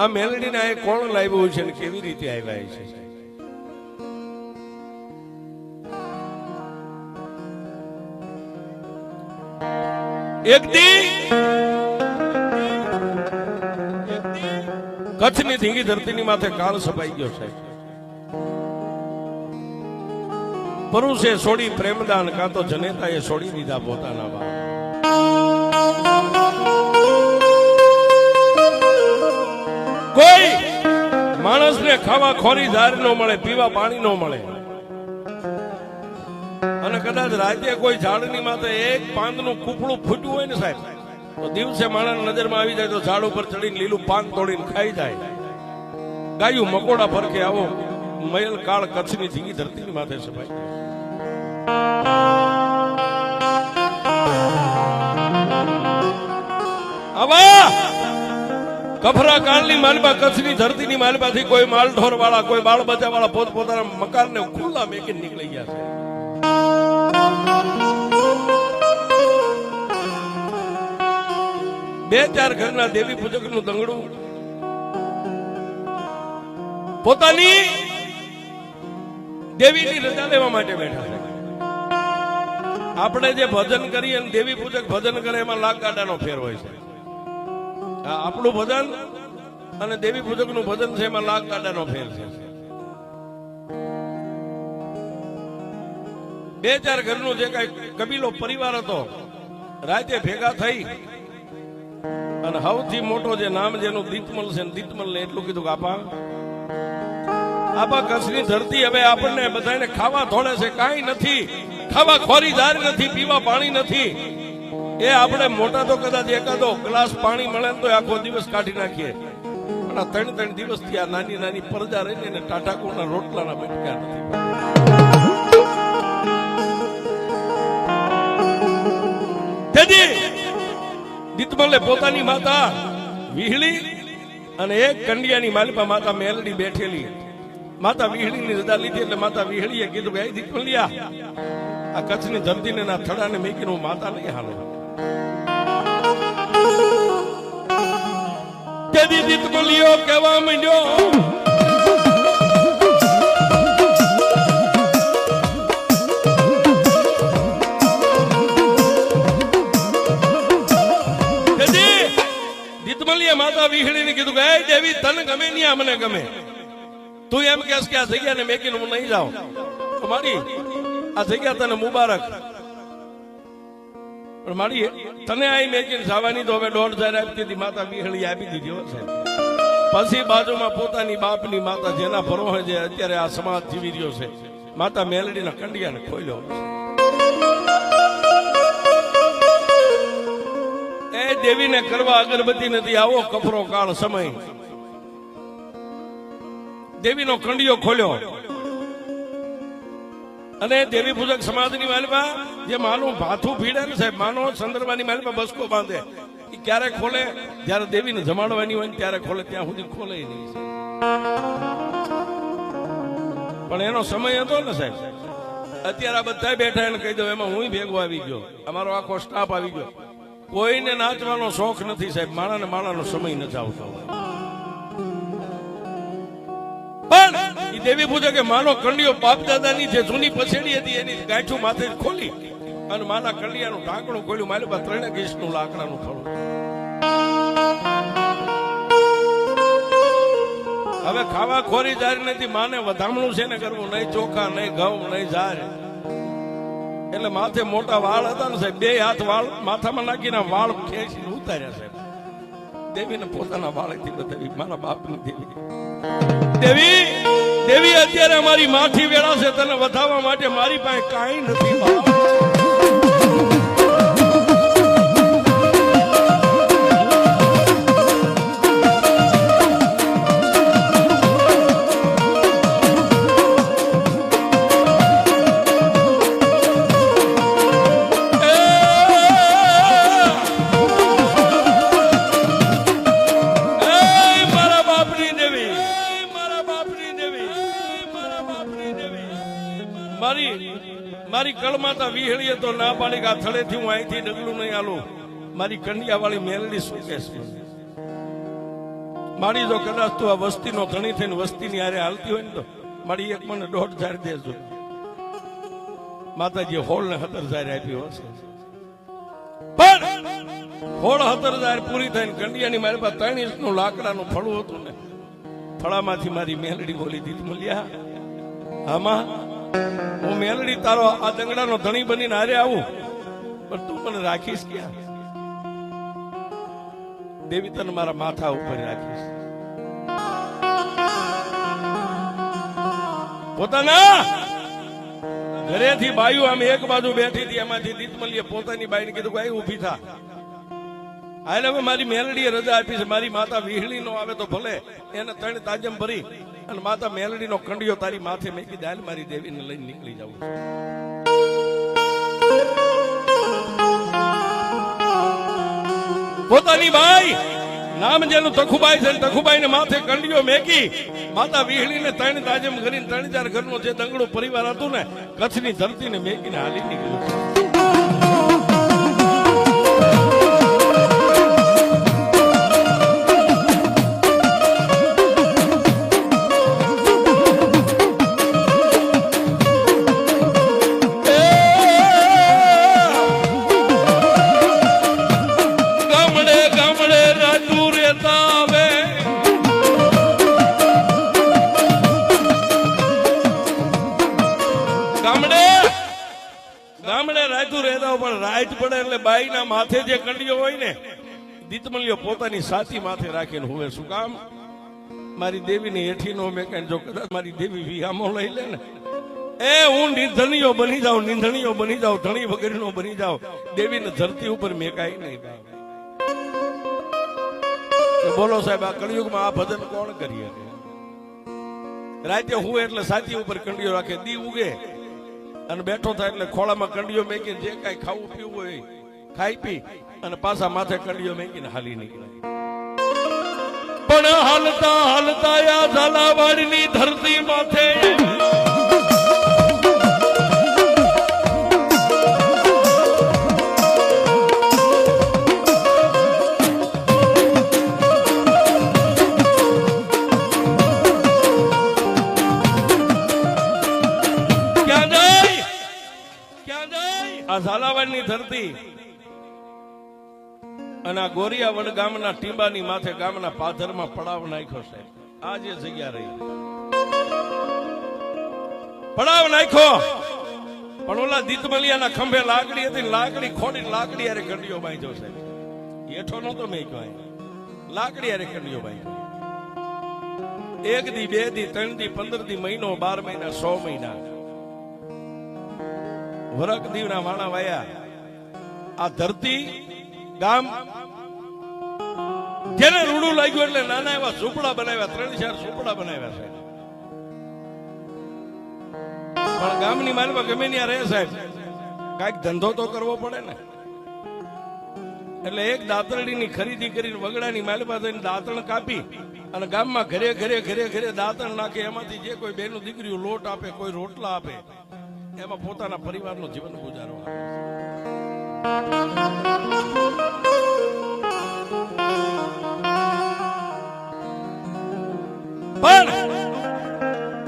આ મેલડીને આ કોણ લાવ્યું છે ને કેવી રીતે આવ્યા છે? એક દી કચ્છની ધીંગી ધરતીની માથે કાળ સપાઈ ગયો છે પરુષે છોડી પ્રેમદાન, કાં તો જનેતાએ છોડી દીધા પોતાના બાપ. માણસને ખાવા ખોરી ધાર ન મળે, પીવા પાણી ન મળે. અને કદાચ રાતે કોઈ ઝાડની માથે એક પાંદનું કૂપડું ફૂટ્યું હોય ને સાહેબ, તો દિવસે માણસ નજરમાં આવી જાય તો ઝાડ ઉપર ચડીને લીલું પાન તોડીને ખાઈ જાય. ગાયું મકોડા ફરકે આવો, મયલ કાળ કચ્છની જીગી ધરતીની માથે સભાઈ આવા કફરા કાળની માલબા, કચ્છની ધરતીની માલબાથી કોઈ માલઢોર વાળા કોઈ બાળ બચા વાળા પોત પોતાના મકાનને ખુલ્લા મેકી નીકળી ગયા છે. બે ચાર ઘરના દેવી પૂજકનું દંગડું. પોતાની દેવીની રજા લેવા માટે બેઠા છે. આપણે જે ભજન કરીએ દેવી પૂજક ભજન કરે, એમાં લાગ ગાડાનો ફેર હોય છે. આપણું ભજન અને દેવી પૂજકનું ભજન છે એમાં લાખ કાંડાનો ફેર છે. બે ચાર ઘરનો જે કઈ કબીલો પરિવાર હતો, રાતે ભેગા થઈ અને સૌથી મોટો જે નામ જેનું દીતમલ છે દીતમલ ને એટલું કીધું કે આપા આપા કચ્છની ધરતી હવે આપણને બધાને ખાવા ધોળે છે, કાંઈ નથી, ખાવા ખોરી ધાર નથી, પીવા પાણી નથી. એ આપણે મોટા તો કદાચ એકાદો ગ્લાસ પાણી મળે તો આખો દિવસ કાઢી નાખીએ. પણ આ ત્રણ ત્રણ દિવસથી આ નાની નાની પરજા રહીને એને ટાટાકોના રોટલાના બેઠકા નથી. દીતમલે પોતાની માતા વિહળી અને એક કંડિયાની માલિપા માતા મેલડી બેઠેલી. માતા વિહળીની રજા લીધી એટલે માતા વિહળીએ કીધું કે દીતમલિયા, આ કચ્છની ધરતીને ના થડાને મેકીને હું માતા નહીં હાલો તેથી દીતમલિયો કહેવા માંડ્યો. તેથી દીતમલીએ માતા વિહળીને કીધું કે તને ગમે નહીં આ મને ગમે. તું એમ કહેશ કે આ જગ્યાને મેકીને હું નહીં જાઉં. મારી, આ જગ્યા તને મુબારક. પણ મારી તને આ મેકીને જવાની તો હવે દોઢ હજાર આપી દીધી માતા વિહળી આપી દીધી હો સાહેબ. પછી બાજુમાં પોતાની બાપની માતા જેના ભરોહે જે અત્યારે આ સમાજ જીવી રહ્યો છે. માતા મેલડીના કંડિયાને ખોલ્યો એ દેવીને કરવા અગરબત્તી નથી, આવો કપરો કાળ સમય. દેવીનો કંડિયો ખોલ્યો. અને દેવી પૂજક સમાજની માલમાં જે માનું ભાથું ભીડે ને સાહેબ, માનો સંદર્ભાની માલમાં બસકો બાંધે એ ક્યારે ખોલે? જ્યારે દેવીને જમાડવાની હોય ત્યારે ખોલે, ત્યાં સુધી ખોલે નહીં પણ એનો સમય હતો ને સાહેબ, અત્યારે આ બધા બેઠા એને કહી દો એમાં હું ભેગો આવી ગયો, અમારો આખો સ્ટાફ આવી ગયો. કોઈને નાચવાનો શોખ નથી સાહેબ, માણાને માણાનો સમય નથી આવતો. પણ એ દેવી પૂજે કે માનો કંડિયો બાપ દાદાની જે જૂની પછેડી હતી, એની ગાંઠું માથે ખોલી અને માના કંડિયાનું ઢાંકણું ખોલ્યું. મારી બા ત્રણે ગીસનું લાકડાનું થોડું હવે ખાવા ખોરી જારી નથી. માને વધામણું છે ને કરવું? નહીં ચોખા, નહીં ઘઉં, નહીં જાર. એટલે માથે મોટા વાળ હતા ને સાહેબ, બે હાથ વાળ, માથામાં નાખીને વાળ ખેંચીને ઉતાર્યા સાહેબ. દેવીને પોતાના વાળેથી બતાવી, મારા બાપની દેવી. દેવી દેવી, અત્યારે અમારી માઠી વેળા છે, તને વધાવવા માટે મારી પાસે કાંઈ નથી મારી તો વિહળીએ તો ના પાડી આ થળેથી હું અહીંથી ડગલું નહીં આલું. મારી કંડિયા વાળી મેલડી શું કહેશે? મારી જો કદાચ તું આ વસ્તીનો ધણી થઈને વસ્તીની આરે હાલતી હોય ને તો મારી એક મને દોઢ હજાર દેજો. માતાજી હોળ ને હતર હજાર આપી હશે પણ હોળ હતર હજાર પૂરી થઈને કંડિયાની મારી પાસે ત્રણ ઇંચનું લાકડાનું ફળું હતું ને. ફળામાંથી મારી મેલડી બોલી દીધી મળ્યા આમાં હું મેલડી તારો આ દંગડાનો ધણી બનીને હારે આવું. પણ તું મને રાખીશ ક્યાં? દેવી તને મારા માથા ઉપર રાખીશ. પોતાના ઘરેથી બાયુ આમ એક બાજુ બેઠી હતી, એમાંથી દીતમલીએ પોતાની બાઈને કીધું ભાઈ ઊભી થા. હાલ હવે મારી મેલડીએ રજા આપી છે, મારી માતા વિહળી નો આવે તો ભલે, એને ત્રણ તાજમ ભરી. અને માતા મેલડીનો કંડિયો તારી માથે મેકી દાલ મારી દેવીને લઈને નીકળી જાઉં પોતાની ભાઈ નામ જેનું તખુબાઈ છે તખુબાઈ ને માથે કંડિયો મેકી, માતા વિહળી ને ત્રણ તાજમ કરીને ત્રણ ચાર ઘરનો જે દંગડો પરિવાર હતું ને, કચ્છની ધરતીને મેકીને હાલી નીકળ્યું રાત પડે એટલે બાઈના માથે જે કંડિયો હોય ને દીતમલિયો પોતાની સાચી માથે રાખીને હુવે. શું કામ? મારી દેવીની હેઠીનો મેં કઈ જો કદાચ મારી દેવી વિહામો લઈ લે ને. એ, હું નિધણીઓ બની જાઉં, નિંધણીઓ બની જાઉં, ધણી વગેરેનો બની જાઉં. દેવીને ધરતી ઉપર મેકાય નહીં તો બોલો સાહેબ, આ કળિયુગમાં આ ભજન કોણ કરી શકે રાતે હું એટલે સાચી ઉપર કંડિયો રાખે, દી ઉગે. અને બેઠો થાય એટલે ખોળામાં કંડીઓ મેકીને જે કાંઈ ખાવું પીવું હોય ખાઈ પી અને પાછા માથે કંડીઓ મેકીને હાલી નીકળે. પણ હાલતા હાલતા આ ઝાલાવાડની ધરતી માથે ધરતી અને આ ગોરિયાવડ ગામના ટીંબાની માથે ગામના પાથરમાં પડાવ નાખ્યો છે. આ જગ્યા રહી. પડાવ નાખ્યો. પણ ઓલા દીતમલિયાના ખંભે લાકડી હતી, લાકડી ખોડી, લાકડી અરે કંડિયો બાંધ્યો છે. હેઠો નતો મેં કહ્યું લાકડી અરે કંડિયો બાંધ્યો. એક દી, બે દી, ત્રણ દી, પંદર દી, મહિનો, બાર મહિના, સો મહિના. વરક દીવના વાણા વાયા. આ ધરતી, ગામ, જેને રૂડું લાગ્યું એટલે નાના એવા ઝૂંપડા બનાવ્યા, ત્રણ ચાર ઝૂંપડા બનાવ્યા છે પણ ગામની માલમાં ગમે ત્યાં રહે સાહેબ. કાંઈક ધંધો તો કરવો પડે ને. એટલે એક દાંતરડીની ખરીદી કરીને વગડાની માલમાં જઈને દાંતણ કાપી અને ગામમાં ઘરે ઘરે ઘરે ઘરે દાંતણ નાખે. એમાંથી જે કોઈ બેનું દીકરીઓ લોટ આપે, કોઈ રોટલા આપે, એમાં પોતાના પરિવારનું જીવન ગુજારો આપે. પણ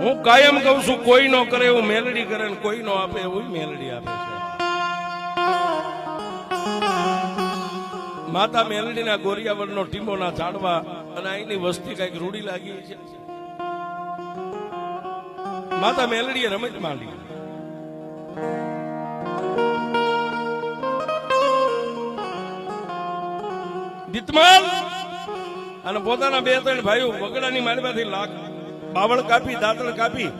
હું કાયમ કહું છું, કોઈ નો કરે એવું મેલડી કરે ને કોઈ નો આપે એવું મેલડી આપે છે. માતા મેલડીના ગોરિયાવરનો ટીમોના ઝાડવા અને અહીંની વસ્તી કંઈક રૂડી લાગી છે. માતા મેલડીએ રમત માંડી. દીતમાલ અને પોતાના બે ત્રણ ભાઈઓ વગડાની માલમાંથી લાખ બાવળ કાપી, દાંતણ કાપી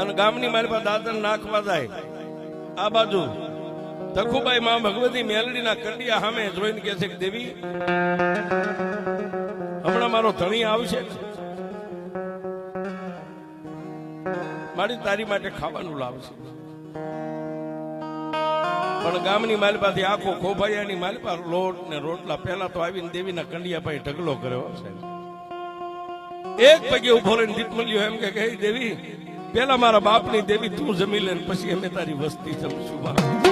અને ગામની માલમાં દાંતણ નાખવા જાય. આ બાજુ તખુબાઈ માં ભગવતી મેલડીના કંડિયા સામે જોઈને કે છે દેવી, હમણાં મારો ધણી આવશે. મારી તારી માટે ખાવાનું લાવશે. પણ ગામની માલપાથી આખો ખોભાયાની માલપા લોટ ને રોટલા. પહેલા તો આવીને દેવીના કંડિયા પાસે ઢગલો કર્યો સાહેબ. એક પગે ઊભો રહીને દીપમલ્યો એમ કે કહી દેવી પેલા મારા બાપની દેવી તું જમી લે પછી અમે તારી વસ્તી જમશું. બા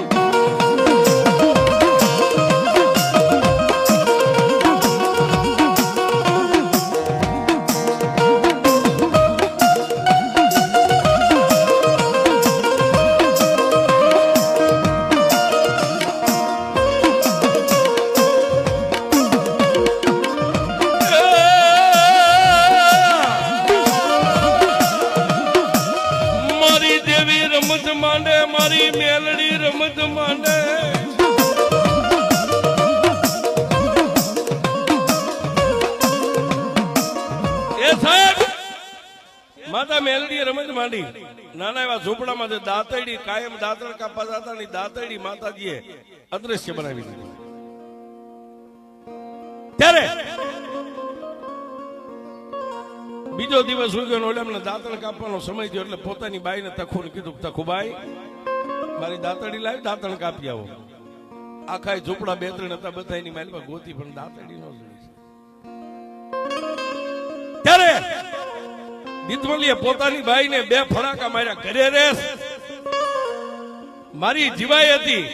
માતા મેલડી રમત માંડી. નાના એવા ઝૂંપડામાં જે દાંતડી કાયમ દાતર કાપા જતા ની દાતરડી માતાજીએ અદ્રશ્ય બનાવી દીધી. ત્યારે બીજો દિવસ ઉગ્યો ને ઓલા દાંતણ કાપવાનો સમય થયો એટલે પોતાની બાઈને તખુને કીધું તખુબાઈ મારી દાંતડી લાવી, દાંતણ કાપી આવો. આખા ઝૂંપડા બે ત્રણ હતા બધા એની માલમાં ગોતી, પણ દાંતડી નો ત્યારે દીતમલીએ પોતાની ભાઈને બે ફડાકા માર્યા, ઘરે રેસ મારી જીવાય હતી.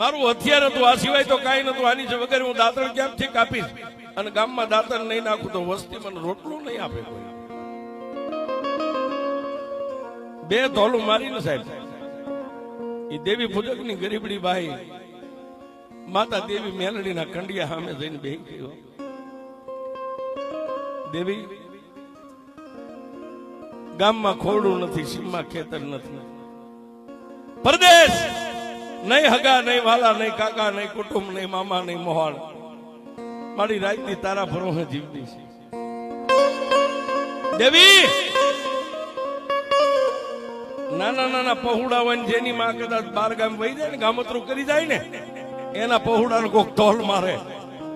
મારું હથિયાર હતું, આ સિવાય તો કાંઈ નતું આની છે વગર હું દાંતણ ક્યાંથી કાપીશ? અને ગામમાં દાંતણ નહીં નાખું તો વસ્તી મને રોટલું નહીં આપે કોઈ. બે ધોલું મારીને સાહેબ એ દેવી પૂજકની ગરીબડી બાઈ. માતા દેવી મેલડીના કંડિયા સામે જઈને બે ગયો દેવી, ગામમાં ખોરડું નથી, સીમમાં ખેતર નથી. પરદેશ! નહીં હગા, નહીં વાલા, નહીં કાકા, નહીં કુટુંબ, નહીં મામા, નહીં મોહાળ મારી રાજની તારા ભરોસે જીવતી છે. દેવી! નાના નાના પહોળા હોય જેની માં કદાચ બાર ગામ વહી જાય ને, ગામતરું કરી જાય ને, એના પહોળાને કોક તોલ મારે.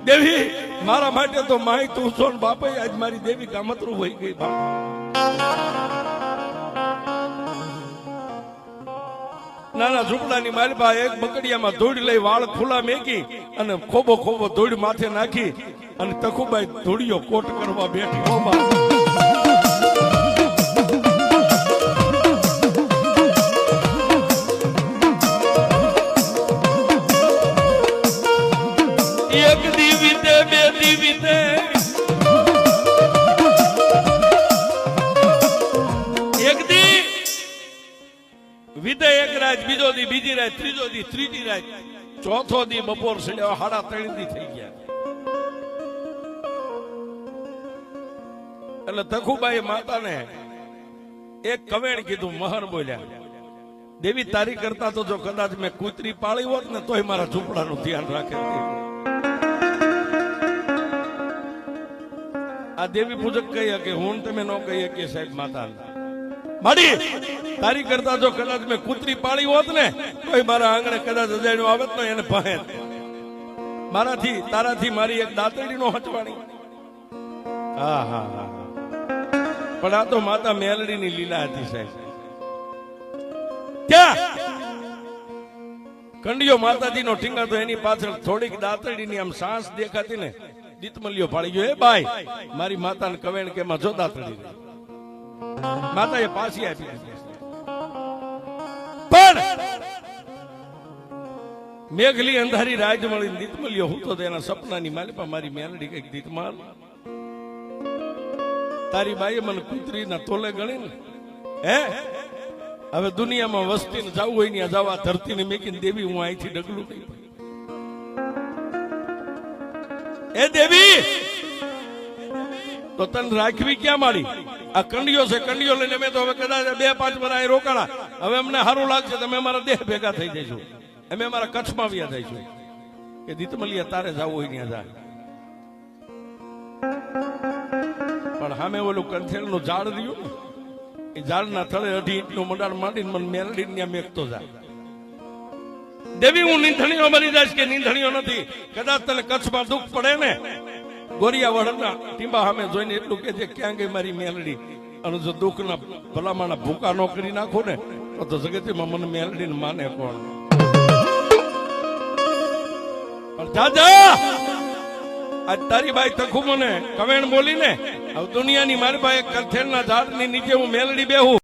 દેવી, મારા માટે તો માય તું છો ને બાપે, આજ મારી દેવી ગામતરું વહી ગઈ બાપ નાના ઝૂંપડાની માલબા એક બકડિયામાં ધૂળ લઈ વાળ ખુલ્લા મેકી અને ખોબો ખોબો ધૂળ માથે નાખી અને તખુબાઈ ધૂળિયો કોટ કરવા બેઠી. વિદય એક રાત બીજો દી, બીજી રાત ત્રીજો દી, ત્રીજી રાત ચોથો દી બપોર સડ્યો સાડા ત્રણ દી થઈ ગયા. એટલે તખુબાઈ માતાને એક કવેણ કીધું મહર બોલ્યા, દેવી, તારી કરતા તો જો કદાચ મેં કૂતરી પાળી હોત ને, તોય મારા ઝૂંપડાનું ધ્યાન રાખે. આ દેવી પૂજક કહી કે, હું તમે ન કહીએ કે સાહેબ માતા માડી, તારી કરતા જો કદાચ મેં કૂતરી પાળી હોત ને તો મારા આંગણે કદાચ અજાણ્યું આવત ને એને પહે મારાથી, તારાથી મારી એક દાંતડી નો હચવાણી હા હા હા. પણ આ તો માતા મેલડી ની લીલા હતી સાહેબ. ક્યાં? કંડિયો માતાજી નો ઠીંગા તો એની પાછળ થોડીક દાંતડી ની આમ સાંસ દેખાતી ને દીતમલિયો પાડી ગયો. એ બાઈ, મારી માતાને કવેણ કે એમાં જો દાતરડી માતાએ પાછી આપી. પણ મેઘલી અંધારી રાજ મળી દીતમલ્યો હું તો તેના સપનાની માલિપા મારી મેલડી કંઈક દીતમાલ તારી બાઈએ મને કૂતરીના તોલે ગણી ને હે? હવે દુનિયામાં વસ્તીને જવું હોય ને જવા ધરતીને મેકીને દેવી હું અહીંથી ડગલું નહીં એ દેવી, તો તને રાખવી ક્યાં માડી આ કંડિયો છે કંડિયો લઈને અમે તો હવે કદાચ બે, પાંચ અહીં રોકાણા. હવે અમને સારું લાગશે, તમે અમારા દેહ ભેગા થઈ જઈશું. અમે અમારા કચ્છમાં વ્યા જઈશું કે દીતમલિયા તારે જવું હોય ત્યાં જાય પણ સામે ઓલું કંથેલનું ઝાડ રહ્યું ને, એ ઝાડના થળે અઢી ઇંચનું મંડાણ માંડીને મને મેલડી ત્યાં મેકતો જાય દેવી, હું નીંધણીઓ બની જાય કે નીંધણીઓ નથી. કદાચ તને કચ્છમાં દુઃખ પડે ને ગોરિયા વડના ટીંબા સામે જોઈને એટલું કે છે, ક્યાં ગઈ મારી મેલડી? અને જો દુઃખના ભલામાના ભૂકા નો નાખો ને, તો જગતમાં મને મેલડી માને કોણ? આજ તારી બાઈ તખુ મને કવેણ બોલીને, હવે દુનિયાની મારી બાઈ કથેરના ઝાડની નીચે હું મેલડી બેહું.